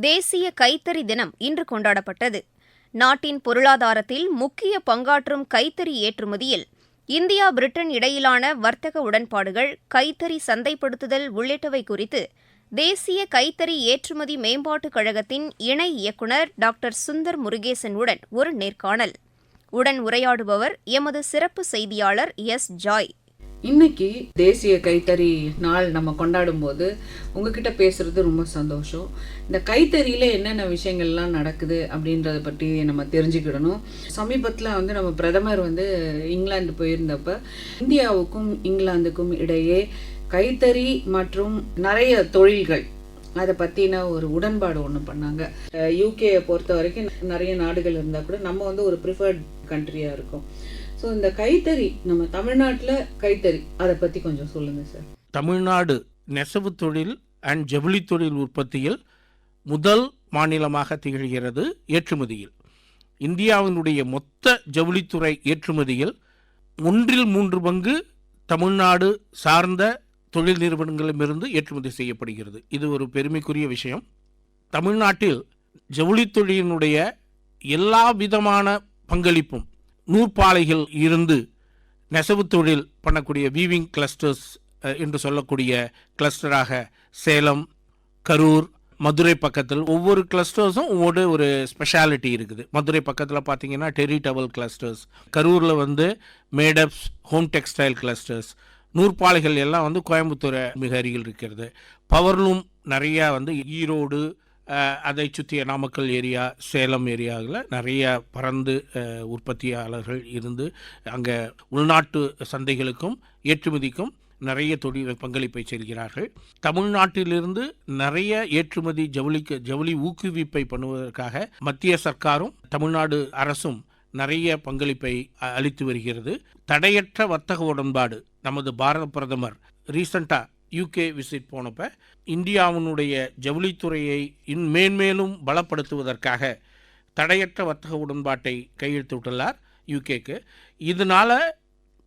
தேசிய கைத்தறி தினம் இன்று கொண்டாடப்பட்டது. நாட்டின் பொருளாதாரத்தில் முக்கிய பங்காற்றும் கைத்தறி ஏற்றுமதியில் இந்தியா பிரிட்டன் இடையிலான வர்த்தக உடன்பாடுகள் கைத்தறி சந்தைப்படுத்துதல் உள்ளிட்டவை குறித்து தேசிய கைத்தறி ஏற்றுமதி மேம்பாட்டுக் கழகத்தின் இணை இயக்குநர் டாக்டர் சுந்தர் முருகேசன் உடன் ஒரு நேர்காணல். உடன் உரையாடுபவர் எமது சிறப்பு செய்தியாளர் எஸ். ஜாய். இன்னைக்கு தேசிய கைத்தறி நாள் நம்ம கொண்டாடும் போது உங்ககிட்ட பேசுறது ரொம்ப சந்தோஷம். இந்த கைத்தறியில என்னென்ன விஷயங்கள்லாம் நடக்குது அப்படின்றத பற்றி நம்ம தெரிஞ்சுக்கிடணும். சமீபத்தில் வந்து நம்ம பிரதமர் வந்து இங்கிலாந்து போயிருந்தப்ப இந்தியாவுக்கும் இங்கிலாந்துக்கும் இடையே கைத்தறி மற்றும் நிறைய தொழில்கள் அதை பற்றின ஒரு உடன்பாடு ஒன்று பண்ணாங்க. யூகேயை பொறுத்த வரைக்கும் நிறைய நாடுகள் இருந்தால் கூட நம்ம வந்து ஒரு ப்ரிஃபர்ட் கண்ட்ரியாக இருக்கும். ஸோ இந்த கைத்தறி நம்ம தமிழ்நாட்டில் கைத்தறி. அதை பற்றி கொஞ்சம் சொல்லுங்கள் சார் தமிழ்நாடு நெசவு தொழில் அண்ட் ஜவுளி தொழில் உற்பத்தியில் முதல் மாநிலமாக திகழ்கிறது ஏற்றுமதியில். இந்தியாவினுடைய மொத்த ஜவுளித்துறை ஏற்றுமதியில் ஒன்றில் மூன்று பங்கு தமிழ்நாடு சார்ந்த தொழில் நிறுவனங்களிடமிருந்து ஏற்றுமதி செய்யப்படுகிறது. இது ஒரு பெருமைக்குரிய விஷயம். தமிழ்நாட்டில் ஜவுளி தொழிலினுடைய எல்லா விதமான பங்களிப்பும் நூற்பாலைகள் இருந்து நெசவு தொழில் பண்ணக்கூடிய வீவிங் கிளஸ்டர்ஸ் என்று சொல்லக்கூடிய கிளஸ்டராக சேலம் கரூர் மதுரை பக்கத்தில் ஒவ்வொரு கிளஸ்டர்ஸும் ஒவ்வொரு ஒரு ஸ்பெஷாலிட்டி இருக்குது. மதுரை பக்கத்தில் பார்த்தீங்கன்னா டெரி டவல் கிளஸ்டர்ஸ் கரூரில் வந்து made ups home textile clusters நூற்பாலைகள் எல்லாம் வந்து கோயம்புத்தூர் மிக அருகில் இருக்கிறது. பவர்லூம் நிறையா வந்து ஈரோடு அதை சுற்றிய நாமக்கல் ஏரியா சேலம் ஏரியாவில் நிறைய பறந்து உற்பத்தியாளர்கள் இருந்து அங்கே உள்நாட்டு சந்தைகளுக்கும் ஏற்றுமதிக்கும் நிறைய தொழில் பங்களிப்பை செல்கிறார்கள் தமிழ்நாட்டிலிருந்து நிறைய ஏற்றுமதி ஜவுளிக்கு ஜவுளி ஊக்குவிப்பை பண்ணுவதற்காக மத்திய சர்க்காரும் தமிழ்நாடு அரசும் நிறைய பங்களிப்பை அ- அளித்து வருகிறது. தடையற்ற வர்த்தக உடன்பாடு நமது பாரத பிரதமர் ரீசண்டாக யூகே விசிட் போனப்ப இந்தியாவினுடைய ஜவுளித்துறையை இன் மேன்மேலும் பலப்படுத்துவதற்காக தடையற்ற வர்த்தக உடன்பாட்டை கையெழுத்திட்டுள்ளார் யூகேக்கு இதனால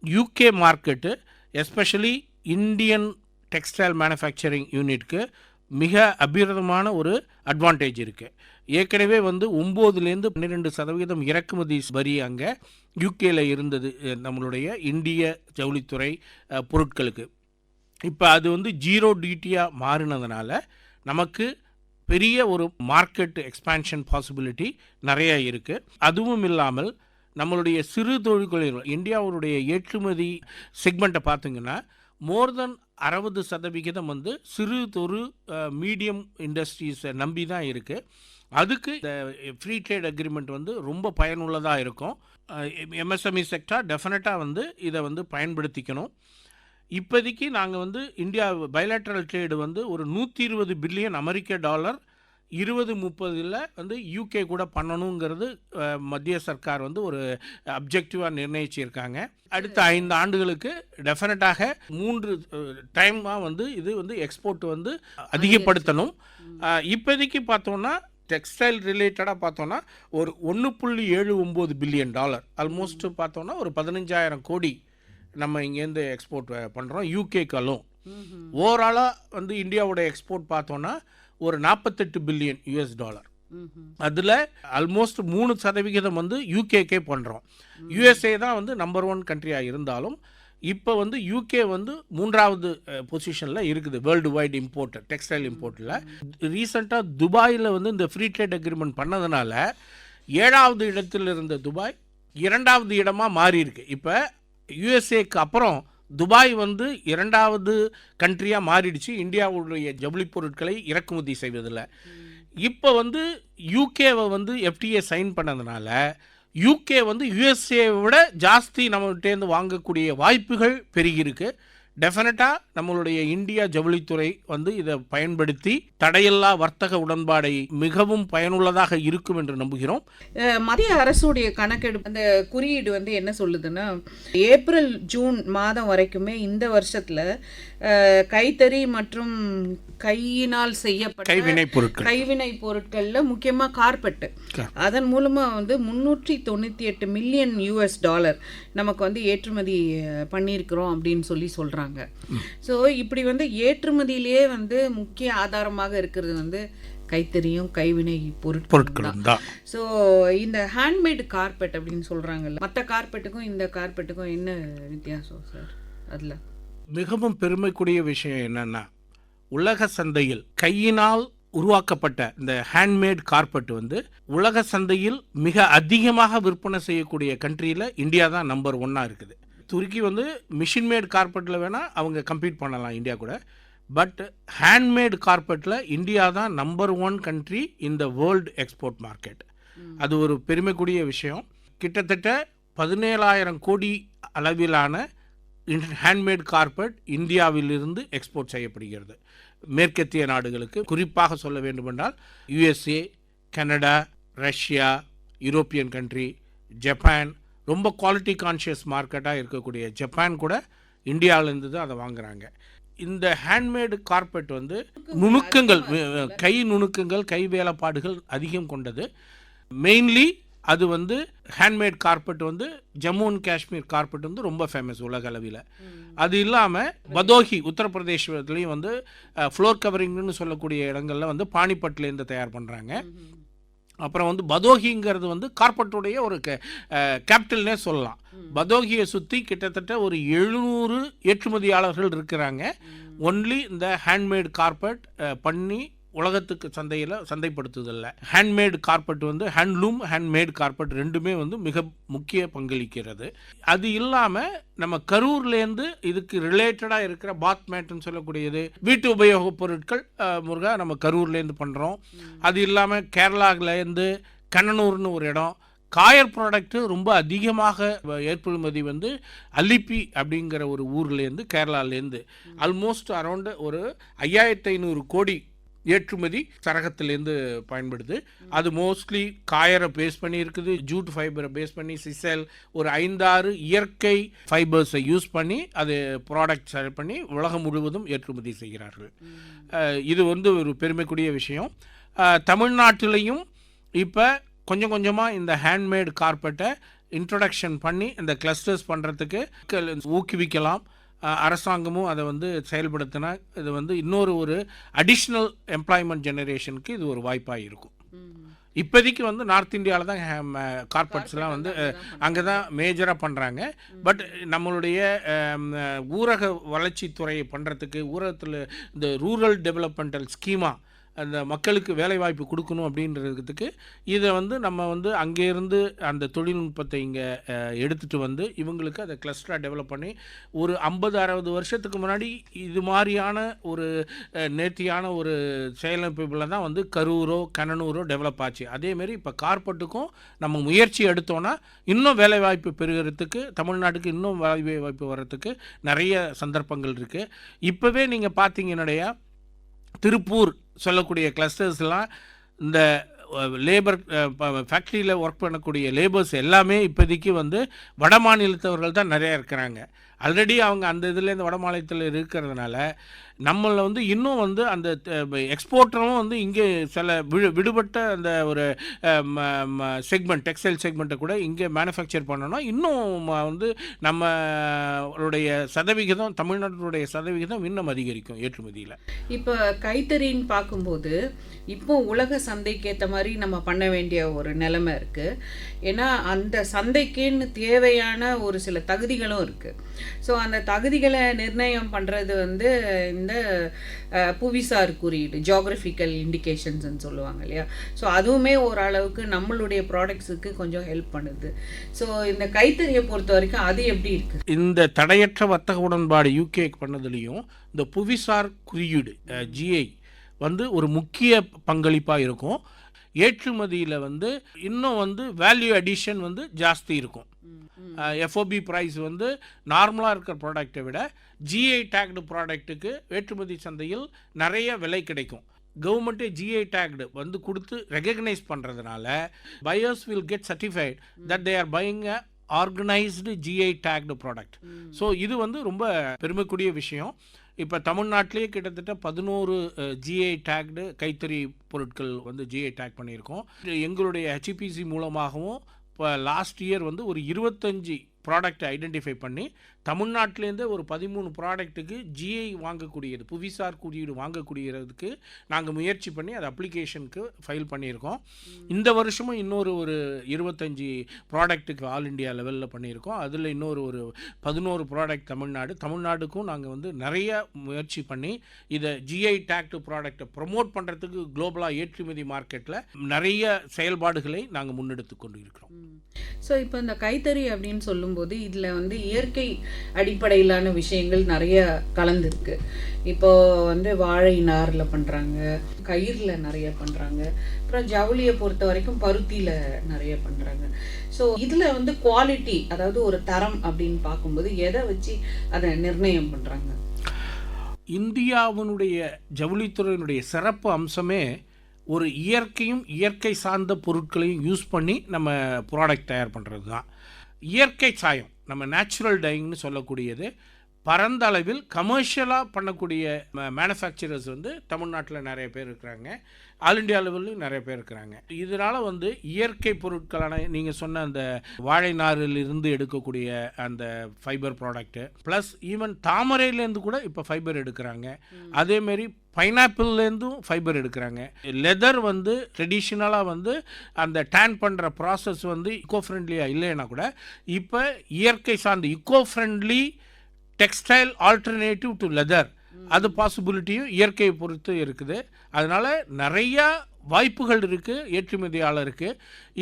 UK market especially Indian textile manufacturing யூனிட்க்கு மிக அபிரதமான ஒரு அட்வான்டேஜ் இருக்குது ஏற்கனவே வந்து ஒம்போதுலேருந்து பன்னிரெண்டு சதவீதம் இறக்குமதி வரி அங்கே யூகேல இருந்தது நம்மளுடைய இந்திய ஜவுளித்துறை பொருட்களுக்கு. இப்போ அது வந்து ஜீரோ டிடியாக மாறினதுனால நமக்கு பெரிய ஒரு மார்க்கெட் எக்ஸ்பான்ஷன் பாசிபிலிட்டி நிறைய இருக்குது அதுவும் இல்லாமல் நம்மளுடைய சிறு தொழில்கள் இந்தியாவுடைய ஏற்றுமதி செக்மெண்ட்டை பார்த்தீங்கன்னா மோர் தென் அறுபது சதவிகிதம் வந்து சிறு தொறு மீடியம் இண்டஸ்ட்ரீஸை நம்பி தான் இருக்குது அதுக்கு இந்த ஃப்ரீ ட்ரேட் அக்ரிமெண்ட் வந்து ரொம்ப பயனுள்ளதாக இருக்கும். எம்எஸ்எம்இ செக்டார் டெஃபினட்டாக வந்து இதை வந்து பயன்படுத்திக்கணும். இப்போதைக்கு நாங்கள் வந்து இந்தியா பைலேட்ரல் ட்ரேடு வந்து ஒரு நூற்றி இருபது பில்லியன் அமெரிக்க டாலர் இருபது முப்பதில் வந்து யூகே கூட பண்ணணுங்கிறது மத்திய சர்க்கார் வந்து ஒரு அப்ஜெக்டிவாக நிர்ணயிச்சிருக்காங்க. அடுத்த ஐந்து ஆண்டுகளுக்கு டெஃபினட்டாக மூன்று டைமாக வந்து இது வந்து எக்ஸ்போர்ட் வந்து அதிகப்படுத்தணும். இப்போதைக்கு பார்த்தோன்னா டெக்ஸ்டைல் ரிலேட்டடாக பார்த்தோன்னா ஒரு ஒன்று புள்ளி ஏழு ஒம்பது பில்லியன் டாலர் ஆல்மோஸ்ட் பார்த்தோன்னா ஒரு பதினஞ்சாயிரம் கோடி நம்ம இங்கேருந்து எக்ஸ்போர்ட் பண்ணுறோம் யூகேக்காலும் ஓவராலாக வந்து இந்தியாவோட எக்ஸ்போர்ட் பார்த்தோன்னா ஒரு நாற்பத்தெட்டு பில்லியன் யூஎஸ் டாலர் அதில் ஆல்மோஸ்ட் மூணு சதவிகிதம் வந்து யூகேக்கே பண்ணுறோம் யூஎஸ்ஏ தான் வந்து நம்பர் ஒன் கண்ட்ரியாக இருந்தாலும் இப்போ வந்து யூகே வந்து மூன்றாவது பொசிஷனில் இருக்குது வேர்ல்டு வைடு இம்போர்ட் டெக்ஸ்டைல் இம்போர்ட்டில் ரீசெண்டாக துபாயில் வந்து இந்த ஃப்ரீ ட்ரேட் அக்ரிமெண்ட் பண்ணதுனால ஏழாவது இடத்தில் இருந்த துபாய் இரண்டாவது இடமா மாறி இருக்கு இப்போ யுஎஸ்ஏக்கு அப்புறம் துபாய் வந்து இரண்டாவது கண்ட்ரியாக மாறிடுச்சு. இந்தியாவுடைய ஜவுளி பொருட்களை இறக்குமதி செய்வதில் இப்போ வந்து யூகேவை வந்து எஃப்டிஏ சைன் பண்ணதுனால யூகே வந்து யுஎஸ்ஏ விட ஜாஸ்தி நம்மகிட்டேருந்து வாங்கக்கூடிய வாய்ப்புகள் பெருகியிருக்கு. டெஃபினட்டாக நம்மளுடைய இந்தியா ஜவுளித்துறை வந்து இதை பயன்படுத்தி தடையில்லா வர்த்தக உடன்பாடை மிகவும் பயனுள்ளதாக இருக்கும் என்று நம்புகிறோம். மத்திய அரசுடைய கணக்கெடுப்பு அந்த குறியீடு வந்து என்ன சொல்லுதுன்னா ஏப்ரல் ஜூன் மாதம் வரைக்குமே இந்த வருஷத்துல கைத்தறி மற்றும் கையினால் செய்யப்பட்ட கைவினைப் பொருட்கள். கைவினை பொருட்கள்ல முக்கியமா கார்பெட் Carpet. அதன் மூலமா வந்து முன்னூற்றி தொண்ணூத்தி எட்டு மில்லியன் யூஎஸ் டாலர் நமக்கு வந்து ஏற்றுமதி பண்ணியிருக்கிறோம் அப்படின்னு சொல்லி சொல்றாங்க ஸோ இப்படி வந்து ஏற்றுமதியிலேயே வந்து முக்கிய ஆதாரமாக இருக்கிறது வந்து கைத்தறியும் கைவினை பொருட்கள் பொருட்களும் தான். ஸோ இந்த ஹேண்ட்மேடு கார்பெட் அப்படின்னு சொல்கிறாங்கல்ல மற்ற கார்பெட்டுக்கும் இந்த கார்பெட்டுக்கும் என்ன வித்தியாசம் சார் அதில். மிகவும் பெருமைக்குரிய விஷயம் என்னன்னா உலக சந்தையில் கையினால் உருவாக்கப்பட்ட இந்த ஹேண்ட்மேட் கார்பெட் வந்து உலக சந்தையில் மிக அதிகமாக விற்பனை செய்யக்கூடிய கண்ட்ரியில் இந்தியா தான் நம்பர் ஒன்னாக இருக்குது. துருக்கி வந்து மிஷின் மேட் கார்பெட்டில் வேணால் அவங்க கம்பீட் பண்ணலாம் இந்தியா கூட. பட் ஹேண்ட்மேட் கார்பெட்டில் இந்தியா தான் நம்பர் ஒன் கண்ட்ரி இந்த வேர்ல்டு எக்ஸ்போர்ட் மார்க்கெட் அது ஒரு பெருமைக்குரிய விஷயம். கிட்டத்தட்ட பதினேழாயிரம் கோடி அளவிலான ஹேண்ட்மேட் கார்பெட் இந்தியாவிலிருந்து எக்ஸ்போர்ட் செய்யப்படுகிறது. மேற்கத்திய நாடுகளுக்கு. குறிப்பாக சொல்ல வேண்டுமென்றால் USA Canada Russia European country Japan ரொம்ப குவாலிட்டி கான்ஷியஸ் மார்க்கெட்டாக இருக்கக்கூடிய ஜப்பான் கூட இந்தியாவிலேருந்து தான் அதை வாங்குகிறாங்க இந்த ஹேண்ட்மேடு கார்பெட் வந்து நுணுக்கங்கள் கை நுணுக்கங்கள் கை வேலைப்பாடுகள் அதிகம் கொண்டது. மெயின்லி அது வந்து ஹேண்ட்மேட் கார்பெட் வந்து ஜம்மு அண்ட் காஷ்மீர் கார்பெட் வந்து ரொம்ப ஃபேமஸ் உலக அளவில். அது இல்லாமல் பதோஹி உத்தரப்பிரதேசத்துலேயும் வந்து ஃப்ளோர் கவரிங்னு சொல்லக்கூடிய இடங்கள்ல வந்து பானிபட்லேருந்து தயார் பண்ணுறாங்க அப்புறம் வந்து பதோஹிங்கிறது வந்து கார்பெட்டுடைய ஒரு கேபிட்டல்னே சொல்லலாம். பதோஹியை சுற்றி கிட்டத்தட்ட ஒரு எழுநூறு ஏற்றுமதியாளர்கள் இருக்கிறாங்க. ஒன்லி இந்த ஹேண்ட்மேட் கார்பெட் பண்ணி உலகத்துக்கு சந்தையில் சந்தைப்படுத்துதல்ல. ஹேண்ட்மேட் கார்பெட் வந்து ஹேண்ட்லூம் ஹேண்ட்மேட் கார்பெட் ரெண்டுமே வந்து மிக முக்கிய பங்களிக்கிறது. அது இல்லாமல் நம்ம கரூர்லேருந்து இதுக்கு ரிலேட்டடாக இருக்கிற பாத் மேட்னு சொல்லக்கூடியது வீட்டு உபயோகப் பொருட்கள் முருகா நம்ம கரூர்லேருந்து பண்ணுறோம் அது இல்லாமல் கேரளாவிலேருந்து கண்ணனூர்னு ஒரு இடம். காயர் ப்ராடக்ட்டு ரொம்ப அதிகமாக ஏற்றுமதி வந்து அல்லிப்பி அப்படிங்கிற ஒரு ஊர்லேருந்து கேரளாலேருந்து ஆல்மோஸ்ட் அரௌண்டு ஒரு ஐயாயிரத்தி ஐநூறு கோடி ஏற்றுமதி சரகத்திலேருந்து பயன்படுது. அது மோஸ்ட்லி காயரை பேஸ் பண்ணி இருக்குது ஜூட் ஃபைபரை பேஸ் பண்ணி சிசல் ஒரு ஐந்தாறு இயற்கை ஃபைபர்ஸை யூஸ் பண்ணி அது ப்ராடக்ட் செல் பண்ணி உலகம் முழுவதும் ஏற்றுமதி செய்கிறார்கள். இது வந்து ஒரு பெருமைக்குரிய விஷயம். தமிழ்நாட்டிலையும் இப்போ கொஞ்சம் கொஞ்சமாக இந்த ஹேண்ட்மேட் கார்பெட்டை இன்ட்ரொடக்ஷன் பண்ணி இந்த கிளஸ்டர்ஸ் பண்ணுறதுக்கு ஊக்குவிக்கலாம். அரசாங்கமும் அதை வந்து செயல்படுத்தினா இது வந்து இன்னொரு ஒரு அடிஷ்னல் எம்ப்ளாய்மெண்ட் ஜெனரேஷனுக்கு இது ஒரு வாய்ப்பாக இருக்கும் இப்போதைக்கு வந்து நார்த் இந்தியாவில் தான் கார்பெட்ஸ்லாம் வந்து அங்கே தான் மேஜராக பண்ணுறாங்க பட் நம்மளுடைய ஊரக வளர்ச்சித்துறையை பண்ணுறதுக்கு ஊரகத்தில் இந்த ரூரல் டெவலப்மெண்டல் ஸ்கீமா அந்த மக்களுக்கு வேலைவாய்ப்பு கொடுக்கணும் அப்படின்றதுக்கு இதை வந்து நம்ம வந்து அங்கேருந்து அந்த தொழில்நுட்பத்தை இங்கே எடுத்துகிட்டு வந்து இவங்களுக்கு அதை கிளஸ்டராக டெவலப் பண்ணி ஒரு ஐம்பது அறுபது வருஷத்துக்கு முன்னாடி இது மாதிரியான ஒரு நேர்த்தியான ஒரு செயலமைப்புகளில் தான் வந்து கரூரோ கண்ணனூரோ டெவலப் ஆச்சு. அதேமாரி இப்போ கார்பெட்டுக்கும் நம்ம முயற்சி எடுத்தோன்னா இன்னும் வேலைவாய்ப்பு பெறுகிறதுக்கு தமிழ்நாட்டுக்கு இன்னும் வேலை வாய்ப்பு வர்றதுக்கு நிறைய சந்தர்ப்பங்கள் இருக்குது இப்போவே நீங்கள் பார்த்தீங்கன்னா திருப்பூர் சொல்லக்கூடிய கிளஸ்டர்ஸ்லாம் இந்த லேபர் ஃபேக்ட்ரியில் ஒர்க் பண்ணக்கூடிய லேபர்ஸ் எல்லாமே இப்போதைக்கு வந்து வட மாநிலத்தவர்கள் தான் நிறையா இருக்கிறாங்க. ஆல்ரெடி அவங்க அந்த இதுலேருந்து வட மாநிலத்தில் இருக்கிறதுனால நம்மளை வந்து இன்னும் வந்து அந்த எக்ஸ்போர்ட்டரும் வந்து இங்கே சில விடு விடுபட்ட அந்த ஒரு செக்மெண்ட் டெக்ஸ்டைல் செக்மெண்ட்டை கூட இங்கே மேனுஃபேக்சர் பண்ணோன்னா இன்னும் வந்து நம்மளுடைய சதவிகிதம் தமிழ்நாட்டினுடைய சதவிகிதம் இன்னும் அதிகரிக்கும் ஏற்றுமதியில். இப்போ கைத்தறின்னு பார்க்கும்போது இப்போ உலக சந்தைக்கு ஏற்ற மாதிரி நம்ம பண்ண வேண்டிய ஒரு நிலைமை இருக்குது ஏன்னா அந்த சந்தைக்குன்னு தேவையான ஒரு சில தகுதிகளும் இருக்குது ஸோ அந்த தகுதிகளை நிர்ணயம் பண்ணுறது வந்து இந்த புவிசார் குறியீடு ஜியாகிரபிக்கல் இண்டிகேஷன்ஸ்னு சொல்லுவாங்க இல்லையா? ஸோ அதுவுமே ஓரளவுக்கு நம்மளுடைய ப்ராடக்ட்ஸுக்கு கொஞ்சம் ஹெல்ப் பண்ணுது. ஸோ இந்த கைத்தறியை பொறுத்த வரைக்கும் அது எப்படி இருக்குது இந்த தடையற்ற வர்த்தக உடன்பாடு யூகே பண்ணதுலேயும் இந்த புவிசார் குறியீடு ஜிஐ வந்து ஒரு முக்கிய பங்களிப்பாக இருக்கும். ஏற்றுமதியில் வந்து இன்னும் வந்து வேல்யூ அடிஷன் வந்து ஜாஸ்தி இருக்கும். எஃப்ஓபி ப்ரைஸ் வந்து நார்மலாக இருக்கிற ப்ராடக்ட்டை விட ஜிஐ டேக்டு ப்ராடக்ட்டுக்கு ஏற்றுமதி சந்தையில் நிறைய விலை கிடைக்கும். கவர்மெண்ட்டே ஜிஐ டேக்டு வந்து கொடுத்து ரெகக்னைஸ் பண்ணுறதுனால buyers will get certified that they are buying a organised GI tagged product so இது வந்து ரொம்ப பெருமைக்குரிய விஷயம். இப்போ தமிழ்நாட்டிலேயே கிட்டத்தட்ட பதினோரு ஜிஐ டேக்டு கைத்தறி பொருட்கள் வந்து ஜிஐ டேக் பண்ணியிருக்கோம். எங்களுடைய ஹெச்பிசி மூலமாகவும் இப்போ லாஸ்ட் இயர் வந்து ஒரு இருபத்தஞ்சி ப்ராடக்ட்டை ஐடென்டிஃபை பண்ணி தமிழ்நாட்டிலேருந்து ஒரு பதிமூணு ப்ராடக்ட்டுக்கு ஜிஐ வாங்கக்கூடியது புவிசார் குறியீடு வாங்கக்கூடியதுக்கு நாங்கள் முயற்சி பண்ணி அது அப்ளிகேஷனுக்கு ஃபைல் பண்ணியிருக்கோம். இந்த வருஷமும் இன்னொரு ஒரு இருபத்தஞ்சி ப்ராடக்ட்டுக்கு ஆல் இண்டியா லெவலில் பண்ணியிருக்கோம். அதில் இன்னொரு ஒரு பதினோரு ப்ராடக்ட் தமிழ்நாடு. தமிழ்நாடுக்கும் நாங்கள் வந்து நிறைய முயற்சி பண்ணி இதை ஜிஐ டேக்டு ப்ராடக்ட்டை ப்ரொமோட் பண்ணுறதுக்கு குளோபலாக ஏற்றுமதி மார்க்கெட்டில் நிறைய செயல்பாடுகளை நாங்கள் முன்னெடுத்து கொண்டு இருக்கிறோம் ஸோ இப்போ இந்த கைத்தறி அப்படின்னு சொல்லும்போது இதில் வந்து இயற்கை அடிப்படையிலான விஷயங்கள் நிறைய கலந்துருக்கு. இப்போ வந்து வாழை நாரில் பண்ணுறாங்க கயிறில் நிறைய பண்ணுறாங்க அப்புறம் ஜவுளியை பொறுத்த வரைக்கும் பருத்தியில் நிறைய பண்ணுறாங்க ஸோ இதில் வந்து குவாலிட்டி அதாவது ஒரு தரம் அப்படின்னு பார்க்கும்போது எதை வச்சு அதை நிர்ணயம் பண்ணுறாங்க இந்தியாவினுடைய ஜவுளித்துறையினுடைய சிறப்பு அம்சமே ஒரு இயற்கையும் இயற்கை சார்ந்த பொருட்களையும் யூஸ் பண்ணி நம்ம ப்ராடக்ட் தயார் பண்ணுறது தான் இயற்கை சாயம். நம்ம நேச்சுரல் டைங்னு சொல்லக்கூடியது பரந்த அளவில் கமர்ஷியலாக பண்ணக்கூடிய மேனுஃபேக்சரர்ஸ் வந்து தமிழ்நாட்டில் நிறைய பேர் இருக்கிறாங்க. ஆல் இண்டியா லெவல்லையும் நிறைய பேர் இருக்கிறாங்க. இதனால் வந்து இயற்கை பொருட்களான நீங்கள் சொன்ன அந்த வாழை நாரிலிருந்து எடுக்கக்கூடிய அந்த ஃபைபர் ப்ராடக்ட்டு ப்ளஸ் ஈவன் தாமரையிலேருந்து கூட இப்போ ஃபைபர் எடுக்கிறாங்க. அதேமாரி பைனாப்பிள்லேருந்தும் ஃபைபர் எடுக்கிறாங்க. லெதர் வந்து ட்ரெடிஷ்னலாக வந்து அந்த டேன் பண்ணுற ப்ராசஸ் வந்து இக்கோ ஃப்ரெண்ட்லியாக இல்லைன்னா கூட இப்போ இயற்கை சார்ந்த eco friendly textile alternative to leather அது பாசிபிலிட்டியும் இயற்கையை பொறுத்து இருக்குது. அதனால் நிறையா வாய்ப்புகள் இருக்குது ஏற்றுமதியாளருக்கு.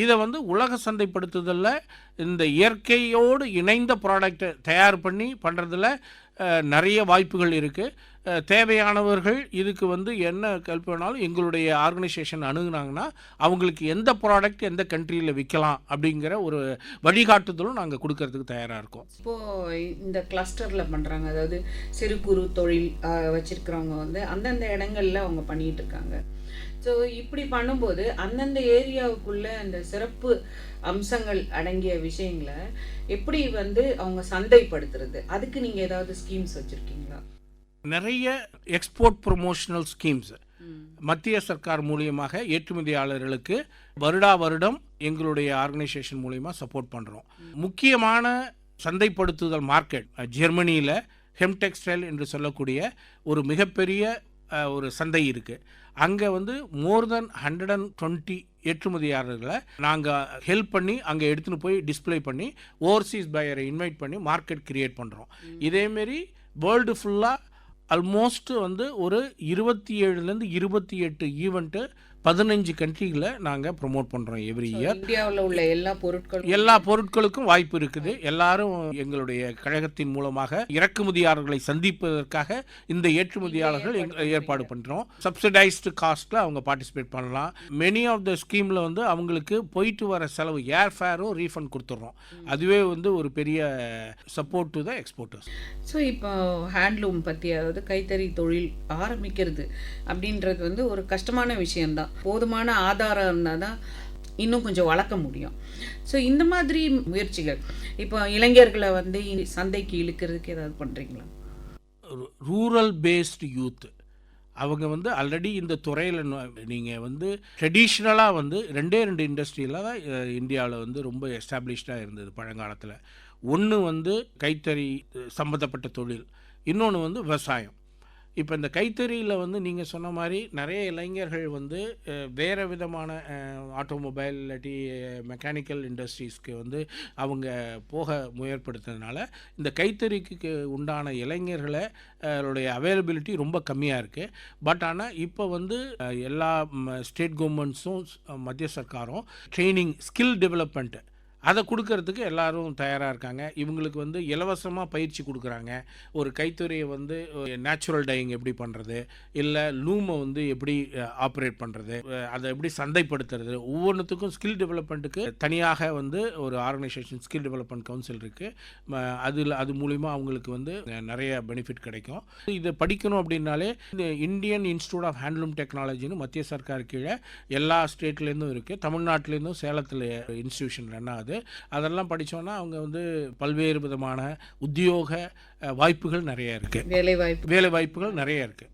இதை வந்து உலக சந்தைப்படுத்துதலில் இந்த இயற்கையோடு இணைந்த ப்ராடக்டை தயார் பண்ணி பண்ணுறதுல நிறைய வாய்ப்புகள் இருக்குது தேவையானவர்கள் இதுக்கு வந்து என்ன ஹெல்ப் வேணாலும் எங்களுடைய ஆர்கனைசேஷன் அணுகுனாங்கன்னா அவங்களுக்கு எந்த ப்ராடக்ட் எந்த கண்ட்ரியில் விற்கலாம் அப்படிங்கிற ஒரு வழிகாட்டுதலும் நாங்கள் கொடுக்கறதுக்கு தயாராக இருக்கோம். இப்போது இந்த கிளஸ்டரில் பண்ணுறாங்க அதாவது சிறு குறு தொழில் வச்சுருக்கிறவங்க வந்து அந்தந்த இடங்களில் அவங்க பண்ணிகிட்டு இருக்காங்க. ஸோ இப்படி பண்ணும்போது அந்தந்த ஏரியாவுக்குள்ள அந்த சிறப்பு அம்சங்கள் அடங்கிய விஷயங்களை எப்படி வந்து அவங்க சந்தைப்படுத்துறது? அதுக்கு நீங்கள் ஏதாவது ஸ்கீம்ஸ் வச்சுருக்கீங்களா? நிறைய எக்ஸ்போர்ட் ப்ரொமோஷனல் ஸ்கீம்ஸ் மத்திய சர்க்கார் மூலியமாக ஏற்றுமதியாளர்களுக்கு வருடா வருடம் எங்களுடைய ஆர்கனைசேஷன் மூலியமாக சப்போர்ட் பண்ணுறோம் முக்கியமான சந்தைப்படுத்துதல் மார்க்கெட் ஜெர்மனியில் ஹெம் டெக்ஸ்டைல் என்று சொல்லக்கூடிய ஒரு மிகப்பெரிய ஒரு சந்தை இருக்குது அங்கே வந்து more than hundred and twenty ஏற்றுமதியாளர்களை நாங்கள் ஹெல்ப் பண்ணி அங்கே எடுத்துன்னு போய் டிஸ்ப்ளே பண்ணி ஓவர்சீஸ் பையரை இன்வைட் பண்ணி மார்க்கெட் கிரியேட் பண்ணுறோம் இதேமாரி வேர்ல்டு ஃபுல்லாக ஆல்மோஸ்ட் வந்து ஒரு இருபத்தி ஏழுலேருந்து இருபத்தி எட்டு ஈவெண்ட்டு பதினஞ்சு கண்ட்ரிகளை நாங்கள் ப்ரொமோட் பண்ணுறோம் எவ்ரி இயர் இந்தியாவில் உள்ள எல்லா பொருட்களும் எல்லா பொருட்களுக்கும் வாய்ப்பு இருக்குது. எல்லாரும் எங்களுடைய கழகத்தின் மூலமாக இறக்குமதியாளர்களை சந்திப்பதற்காக இந்த ஏற்றுமதியாளர்கள் ஏற்பாடு பண்ணுறோம் சப்சிடைஸ்டு காஸ்ட்டில் அவங்க பார்ட்டிசிபேட் பண்ணலாம். மெனி ஆஃப் த ஸ்கீமில் வந்து அவங்களுக்கு போயிட்டு வர செலவு ஏர் ஃபேரும் ரீஃபண்ட் கொடுத்துட்றோம் அதுவே வந்து ஒரு பெரிய support to the exporters so இப்போ ஹேண்ட்லூம் பற்றி அதாவது கைத்தறி தொழில் ஆரம்பிக்கிறது அப்படின்றது வந்து ஒரு கஷ்டமான விஷயம்தான். போதுமான ஆதாரம் இருந்தால் தான் இன்னும் கொஞ்சம் வளர்க்க முடியும். ஸோ இந்த மாதிரி முயற்சிகள் இப்போ இளைஞர்களை வந்து சந்தைக்கு இழுக்கிறதுக்கு ஏதாவது பண்ணுறீங்களா ரூரல் பேஸ்டு யூத். அவங்க வந்து ஆல்ரெடி இந்த துறையில் நீங்கள் வந்து ட்ரெடிஷ்னலாக வந்து ரெண்டே ரெண்டு இண்டஸ்ட்ரியில் தான் இந்தியாவில் வந்து ரொம்ப எஸ்டாப்ளிஷ்டாக இருந்தது பழங்காலத்தில். ஒன்று வந்து கைத்தறி சம்மந்தப்பட்ட தொழில். இன்னொன்று வந்து விவசாயம். இப்போ இந்த கைத்தறியில் வந்து நீங்கள் சொன்ன மாதிரி நிறைய இளைஞர்கள் வந்து வேறு விதமான ஆட்டோமொபைல் இல்லாட்டி மெக்கானிக்கல் இண்டஸ்ட்ரீஸ்க்கு வந்து அவங்க போக முயற்படுத்துறதுனால இந்த கைத்தறிக்கு உண்டான இளைஞர்களை அவருடைய அவைலபிலிட்டி ரொம்ப கம்மியாக இருக்குது பட் ஆனால் இப்போ வந்து எல்லா ஸ்டேட் கவர்மெண்ட்ஸும் மத்திய சர்க்காரும் ட்ரைனிங் ஸ்கில் டெவலப்மெண்ட்டு அதை கொடுக்கறதுக்கு எல்லோரும் தயாராக இருக்காங்க. இவங்களுக்கு வந்து இலவசமாக பயிற்சி கொடுக்குறாங்க. ஒரு கைத்துறையை வந்து நேச்சுரல் டையிங் எப்படி பண்ணுறது இல்லை லூமை வந்து எப்படி ஆப்ரேட் பண்ணுறது அதை எப்படி சந்தைப்படுத்துறது? ஒவ்வொன்றுத்துக்கும் ஸ்கில் டெவலப்மெண்ட்டுக்கு தனியாக வந்து ஒரு ஆர்கனைசேஷன் ஸ்கில் டெவலப்மெண்ட் கவுன்சில் இருக்குது அதில் அது மூலிமா அவங்களுக்கு வந்து நிறைய பெனிஃபிட் கிடைக்கும். இதை படிக்கணும் அப்படின்னாலே இந்த இந்தியன் இன்ஸ்டியூட் ஆஃப் ஹேண்ட்லூம் டெக்னாலஜின்னு மத்திய சர்க்கார் கீழே எல்லா ஸ்டேட்லேருந்தும் இருக்குது தமிழ்நாட்டிலேருந்தும் சேலத்தில் இன்ஸ்டியூஷன் ரன் ஆகுது. அதெல்லாம் படித்தோன்னா அவங்க வந்து பல்வேறு விதமான உத்தியோக வாய்ப்புகள் நிறைய இருக்குது வேலை வாய்ப்பு வேலை வாய்ப்புகள் நிறைய இருக்குது